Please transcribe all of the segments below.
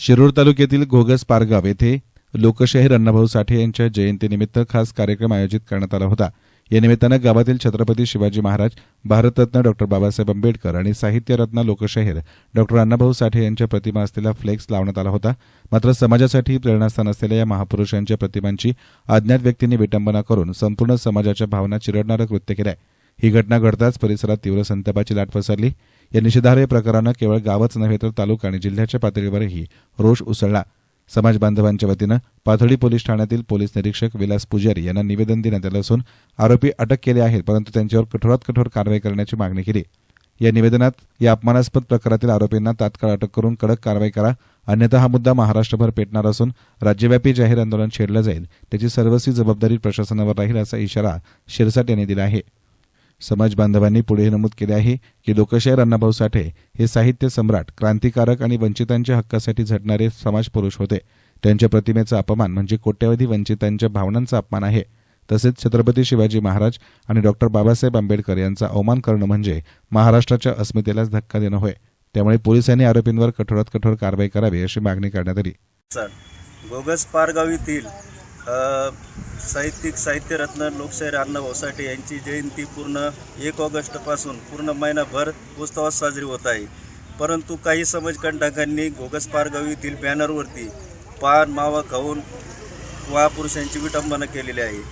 शिरूर तालुक्यातील घोगस पारगाव येथे लोकशाहीर अण्णाभाऊ साठे यांच्या जयंतीनिमित्त खास कार्यक्रम आयोजित करण्यात आला होता. या निमित्तानं गावातील छत्रपती शिवाजी महाराज भारतरत्न डॉक्टर बाबासाहेब आंबेडकर आणि साहित्यरत्न लोकशाहीर डॉक्टर अण्णाभाऊ साठे यांच्या प्रतिमा असलेला फ्लेक्स लावण्यात आला होता. मात्र समाजासाठी प्रेरणास्थान असलेल्या या महापुरुषांच्या प्रतिमांची अज्ञात व्यक्तींनी विटंबना करून संपूर्ण समाजाच्या भावना चिरडणारं कृत्य केलंय. ही घटना घडताच परिसरात तीव्र संतापाची लाट पसरली. या निषेधार्ह प्रकारानं केवळ गावच नव्हे तर तालुका आणि जिल्ह्याच्या पातळीवरही रोष उसळला. समाज बांधवांच्या वतीनं पाथर्डी पोलीस ठाण्यातील पोलीस निरीक्षक विलास पुजारी यांना निवेदन देण्यात आलं असून आरोपी अटक केले आहेत परंतु त्यांच्यावर कठोरात कठोर कारवाई करण्याची मागणी केली. या निवेदनात या अपमानास्पद प्रकारातील आरोपींना तात्काळ अटक करून कडक कारवाई करा अन्यथा हा मुद्दा महाराष्ट्रभर पेटणार असून राज्यव्यापी जाहीर आंदोलन छेडलं जाईल. त्याची सर्वस्वी जबाबदारी प्रशासनावर राहील असा इशारा शिरसाट यांनी दिला आहे. समाज बांधवांनी पुढे नमूद केले आहे की लोकशाहीर अण्णाभाऊ साठे हे साहित्य सम्राट क्रांतिकारक आणि वंचितांच्या हक्कासाठी झटणारे समाजपुरुष होते. त्यांच्या प्रतिमेचा अपमान म्हणजे कोट्यवधी वंचितांच्या भावनांचा अपमान आहे. तसेच छत्रपती शिवाजी महाराज आणि डॉक्टर बाबासाहेब आंबेडकर यांचा अवमान करणं म्हणजे महाराष्ट्राच्या अस्मितेलाच धक्का देणं होय. त्यामुळे पोलिसांनी आरोपींवर कठोरात कठोर कारवाई करावी अशी मागणी करण्यात आली. सर गोगस पारगाव येथील साहित्यिक साहित्यरत्न लोकशाहीर अण्णाभाऊ साठे यांची जयंती पूर्ण एक ऑगस्टपासून पूर्ण महिनाभर उत्सवात साजरी होत आहे. परंतु काही समाजकंटकांनी घोगस पारगाव येथील बॅनरवरती पान मावा खाऊन महापुरुषांची विटंबना केलेली आहे.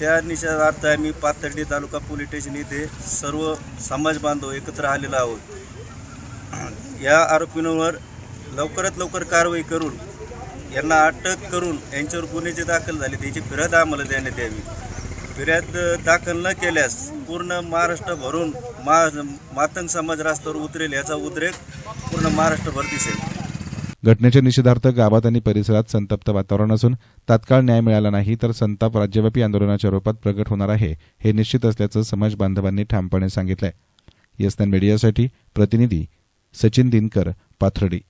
त्या निषेधार्थ आम्ही पाथर्डी तालुका पोलीस स्टेशन येथे सर्व समाज बांधव एकत्र आलेलो आहोत. या आरोपींवर लवकरात लवकर कारवाई करून यांना अटक करून यांच्यावर गुन्हे जे दाखल झाले त्याची फिर्याद आम्हाला देण्यात यावी. फिर्याद दाखल न केल्यास पूर्ण महाराष्ट्र भरून मा मातंग समाज रस्त्यावर उतरेल याचा उद्रेक पूर्ण महाराष्ट्रभर दिसेल. घटनेच्या निषेधार्थ गावात आणि परिसरात संतप्त वातावरण असून तात्काळ न्याय मिळाला नाही तर संताप राज्यव्यापी आंदोलनाच्या रूपात प्रगट होणार आहे हे निश्चित असल्याचं समाज बांधवांनी ठामपणे सांगितलंय. यस्तान मीडियासाठी प्रतिनिधी सचिन दिनकर पाथर्डी.